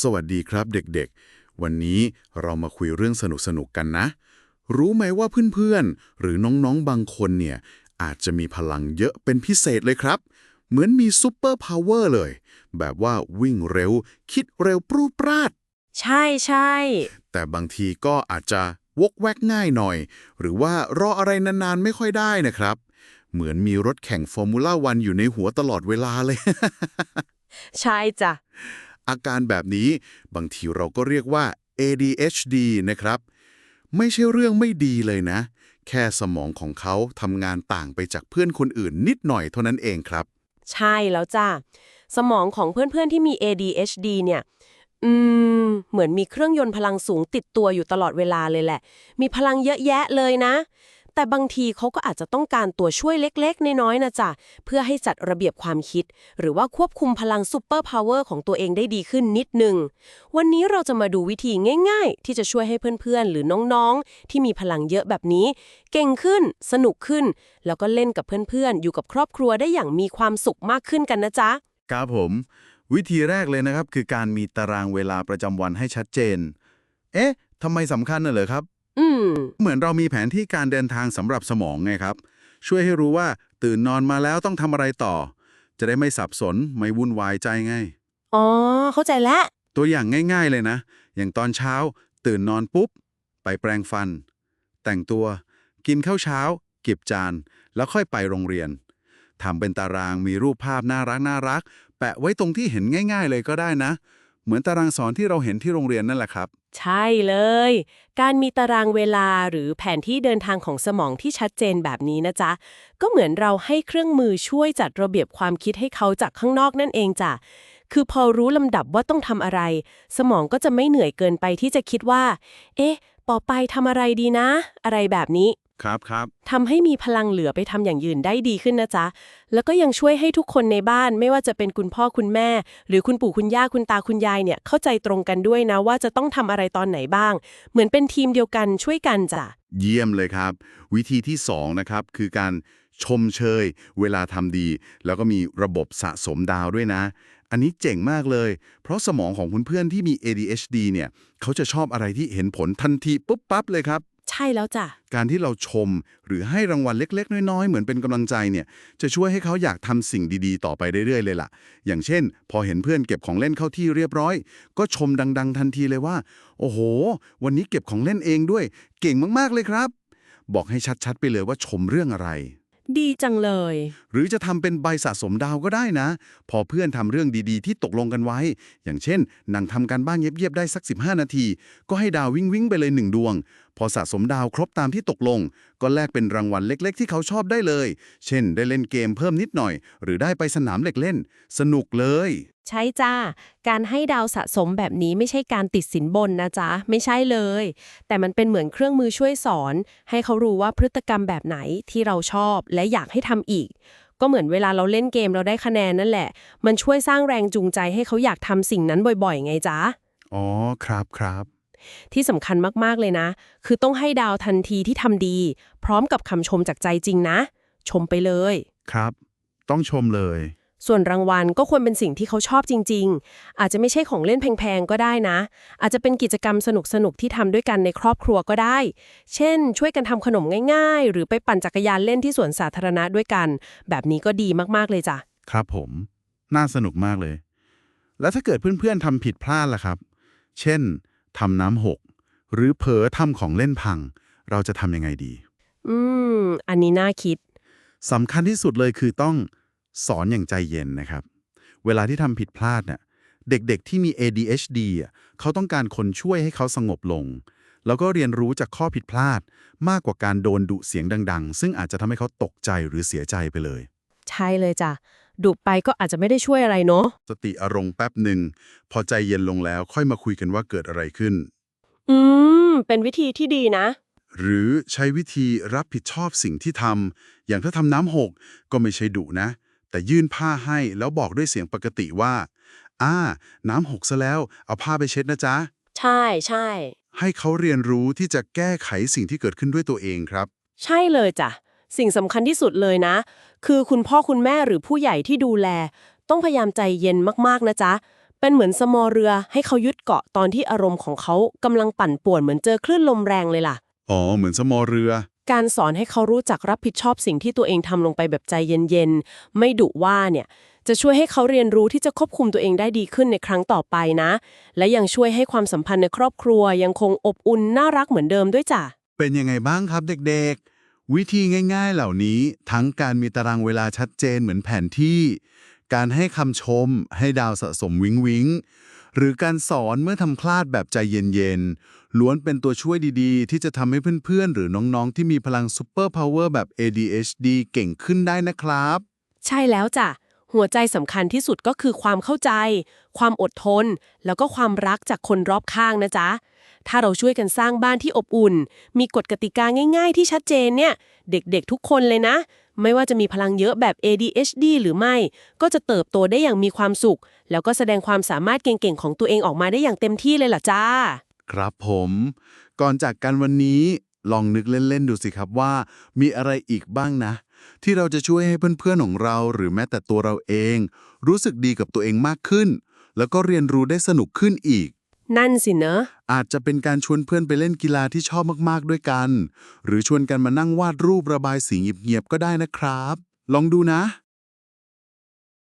สวัสดีครับเด็กๆ วันนี้เรามาคุยเรื่องสนุกๆกันนะ รู้ไหมว่าเพื่อนๆ หรือน้องๆ บางคนเนี่ย อาจจะมีพลังเยอะเป็นพิเศษเลยครับ เหมือนมีซูเปอร์พาวเวอร์เลย แบบว่าวิ่งเร็ว คิดเร็วปรูดปราด ใช่ใช่แต่บางทีก็อาจจะวกแวกง่ายหน่อย หรือว่ารออะไรนานๆ ไม่ค่อยได้นะครับ เหมือนมีรถแข่งฟอร์มูล่าวันอยู่ในหัวตลอดเวลาเลย ใช่จ้ะ อาการแบบนี้บางทีเราก็เรียกว่า ADHD นะครับ ไม่ใช่เรื่องไม่ดีเลยนะ แค่สมองของเขาทำงานต่างไปจากเพื่อนคนอื่นนิดหน่อยเท่านั้นเองครับ ใช่แล้วจ้ะสมองของเพื่อนๆที่มี ADHD เนี่ยอืม เหมือนมีเครื่องยนต์พลังสูงติดตัวอยู่ตลอดเวลาเลยแหละ มีพลังเยอะแยะเลยนะ แต่บางทีเขาก็อาจจะต้องการตัวช่วยเล็กๆ น้อยๆนะจ๊ะเพื่อให้จัดระเบียบความคิด หรือว่าควบคุมพลังซูเปอร์พาวเวอร์ของตัวเองได้ดีขึ้นนิดนึง วันนี้เราจะมาดูวิธีง่ายๆ ที่จะช่วยให้เพื่อนๆ หรือน้องๆ ที่มีพลังเยอะแบบนี้ เก่งขึ้น สนุกขึ้น แล้วก็เล่นกับเพื่อนๆ อยู่กับครอบครัวได้อย่างมีความสุขมากขึ้นกันนะจ๊ะครับผม วิธีแรกเลยนะครับ คือการมีตารางเวลาประจำวันให้ชัดเจน เอ๊ะทำไมสำคัญน่ะเหรอครับ อืม เหมือนเรามีแผนที่การเดินทางสำหรับสมองไงครับ ช่วยให้รู้ว่าตื่นนอนมาแล้วต้องทำอะไรต่อ จะได้ไม่สับสนไม่วุ่นวายใจไง อ๋อ เข้าใจแล้ว ตัวอย่างง่ายๆเลยนะ อย่างตอนเช้า ตื่นนอนปุ๊บ ไปแปรงฟัน แต่งตัว กินข้าวเช้า เก็บจาน แล้วค่อยไปโรงเรียนทำเป็นตารางมีรูปภาพน่ารักน่ารัก แปะไว้ตรงที่เห็นง่าย ๆ เลยก็ได้นะ เหมือนตารางสอนที่เราเห็นที่โรงเรียนนั่นแหละครับใช่เลย การมีตารางเวลาหรือแผนที่เดินทางของสมองที่ชัดเจนแบบนี้นะจ๊ะ ก็เหมือนเราให้เครื่องมือช่วยจัดระเบียบความคิดให้เขาจากข้างนอกนั่นเองจ้ะ คือพอรู้ลำดับว่าต้องทำอะไร สมองก็จะไม่เหนื่อยเกินไปที่จะคิดว่า เอ๊ะ ต่อไปทำอะไรดีนะ อะไรแบบนี้ ครับครับทำให้มีพลังเหลือไปทำอย่างอื่นได้ดีขึ้นนะจ๊ะ แล้วก็ยังช่วยให้ทุกคนในบ้านไม่ว่าจะเป็นคุณพ่อคุณแม่ หรือคุณปู่คุณย่าคุณตาคุณยายเนี่ยเข้าใจตรงกันด้วยนะว่าจะต้องทำอะไรตอนไหนบ้าง เหมือนเป็นทีมเดียวกันช่วยกันจ้ะ เยี่ยมเลยครับ วิธีที่สองนะครับคือการชมเชย เวลาทำดี แล้วก็มีระบบสะสมดาวด้วยนะ อันนี้เจ๋งมากเลย เพราะสมองของเพื่อนๆที่มี ADHD เนี่ยเขาจะชอบอะไรที่เห็นผลทันทีปุ๊บปั๊บเลยครับใช่แล้วจ้ะ การที่เราชมหรือให้รางวัลเล็ก ๆ น้อย ๆ เหมือนเป็นกำลังใจเนี่ย จะช่วยให้เขาอยากทำสิ่งดีๆ ต่อไปเรื่อยๆ เลยล่ะ อย่างเช่น พอเห็นเพื่อนเก็บของเล่นเข้าที่เรียบร้อย ก็ชมดัง ๆ ทันทีเลยว่า โอ้โห วันนี้เก็บของเล่นเองด้วย เก่งมากๆเลยครับ บอกให้ชัดๆ ไปเลยว่าชมเรื่องอะไร ดีจังเลยหรือจะทำเป็นใบสะสมดาวก็ได้นะ พอเพื่อนทำเรื่องดีๆ ที่ตกลงกันไว้ อย่างเช่นนั่งทำการบ้านเงียบๆได้สัก 15 นาที ก็ให้ดาววิ่งๆไปเลยหนึ่งดวง พอสะสมดาวครบตามที่ตกลง ก็แลกเป็นรางวัลเล็ก ๆ ที่เขาชอบได้เลย เช่น ได้เล่นเกมเพิ่มนิดหน่อย หรือได้ไปสนามเล็กเล่น สนุกเลย ใช่จ้า การให้ดาวสะสมแบบนี้ไม่ใช่การติดสินบนนะจ๊ะ ไม่ใช่เลย แต่มันเป็นเหมือนเครื่องมือช่วยสอน ให้เขารู้ว่าพฤติกรรมแบบไหนที่เราชอบและอยากให้ทำอีก ก็เหมือนเวลาเราเล่นเกมเราได้คะแนนนั่นแหละ มันช่วยสร้างแรงจูงใจให้เขาอยากทำสิ่งนั้นบ่อยๆ ไงจ๊ะ อ๋อ ครับครับ ที่สำคัญมากๆเลยนะ คือต้องให้ดาวทันทีที่ทำดี พร้อมกับคำชมจากใจจริงนะ ชมไปเลย ครับ ต้องชมเลย ส่วนรางวัลก็ควรเป็นสิ่งที่เขาชอบจริง ๆ อาจจะไม่ใช่ของเล่นแพงๆ ก็ได้นะ อาจจะเป็นกิจกรรมสนุกๆ ที่ทำด้วยกันในครอบครัวก็ได้ เช่น ช่วยกันทำขนมง่าย ๆ หรือไปปั่นจักรยานเล่นที่สวนสาธารณะด้วยกัน แบบนี้ก็ดีมากๆเลยจ้ะ ครับผม น่าสนุกมากเลย แล้วถ้าเกิดเพื่อนๆทำผิดพลาดล่ะครับ เช่นทำน้ำหก หรือเผลอทำของเล่นพัง เราจะทำยังไงดี อืม อันนี้น่าคิดสำคัญที่สุดเลยคือต้อง สอนอย่างใจเย็นนะครับ เวลาที่ทำผิดพลาดเนี่ยเด็กๆที่มี ADHD อะเขาต้องการคนช่วยให้เขาสงบลง แล้วก็เรียนรู้จากข้อผิดพลาด มากกว่าการโดนดุเสียงดัง ๆ ซึ่งอาจจะทำให้เขาตกใจหรือเสียใจไปเลย ใช่เลยจ้ะดุไปก็อาจจะไม่ได้ช่วยอะไรเนาะสติอารมณ์แป๊บหนึ่งพอใจเย็นลงแล้วค่อยมาคุยกันว่าเกิดอะไรขึ้น อืม เป็นวิธีที่ดีนะ หรือใช้วิธีรับผิดชอบสิ่งที่ทำอย่างถ้าทำน้ำหกก็ไม่ใช่ดุนะ แต่ยื่นผ้าให้แล้วบอกด้วยเสียงปกติว่า อ่า น้ำหกซะแล้ว เอาผ้าไปเช็ดนะจ๊ะ ใช่ใช่ ให้เขาเรียนรู้ที่จะแก้ไขสิ่งที่เกิดขึ้นด้วยตัวเองครับ ใช่เลยจ้ะ สิ่งสำคัญที่สุดเลยนะ คือคุณพ่อคุณแม่หรือผู้ใหญ่ที่ดูแล ต้องพยายามใจเย็นมากๆนะจ๊ะ เป็นเหมือนสมอเรือให้เขายึดเกาะตอนที่อารมณ์ของเขากำลังปั่นป่วนเหมือนเจอคลื่นลมแรงเลยล่ะ อ๋อ เหมือนสมอเรือ การสอนให้เขารู้จักรับผิดชอบสิ่งที่ตัวเองทำลงไปแบบใจเย็นๆ ไม่ดุว่าเนี่ย จะช่วยให้เขาเรียนรู้ที่จะควบคุมตัวเองได้ดีขึ้นในครั้งต่อไปนะ และยังช่วยให้ความสัมพันธ์ในครอบครัวยังคงอบอุ่นน่ารักเหมือนเดิมด้วยจ้ะ เป็นยังไงบ้างครับเด็กๆ วิธีง่ายๆเหล่านี้ ทั้งการมีตารางเวลาชัดเจนเหมือนแผนที่ การให้คำชม ให้ดาวสะสมวิงวิง หรือการสอนเมื่อทำพลาดแบบใจเย็นๆ ล้วนเป็นตัวช่วยดีๆ ที่จะทำให้เพื่อนๆ หรือน้องๆ ที่มีพลังซูเปอร์พาวเวอร์แบบ ADHD เก่งขึ้นได้นะครับ ใช่แล้วจ้ะ หัวใจสำคัญที่สุดก็คือความเข้าใจ ความอดทน แล้วก็ความรักจากคนรอบข้างนะจ๊ะ ถ้าเราช่วยกันสร้างบ้านที่อบอุ่น มีกฎกติกาง่ายๆ ที่ชัดเจนเนี่ย เด็กๆ ทุกคนเลยนะ ไม่ว่าจะมีพลังเยอะแบบ ADHD หรือไม่ ก็จะเติบโตได้อย่างมีความสุข แล้วก็แสดงความสามารถเก่งๆ ของตัวเองออกมาได้อย่างเต็มที่เลยล่ะจ้า ครับผม ก่อนจากกันวันนี้ลองนึกเล่น ๆ ดูสิครับว่า มีอะไรอีกบ้างนะ ที่เราจะช่วยให้เพื่อน ๆ ของเรา หรือแม้แต่ตัวเราเอง รู้สึกดีกับตัวเองมากขึ้น แล้วก็เรียนรู้ได้สนุกขึ้นอีก นั่นสิเนอะอาจจะเป็นการชวนเพื่อนไปเล่นกีฬาที่ชอบมากๆด้วยกัน หรือชวนกันมานั่งวาดรูประบายสีเงียบๆก็ได้นะครับ ลองดูนะ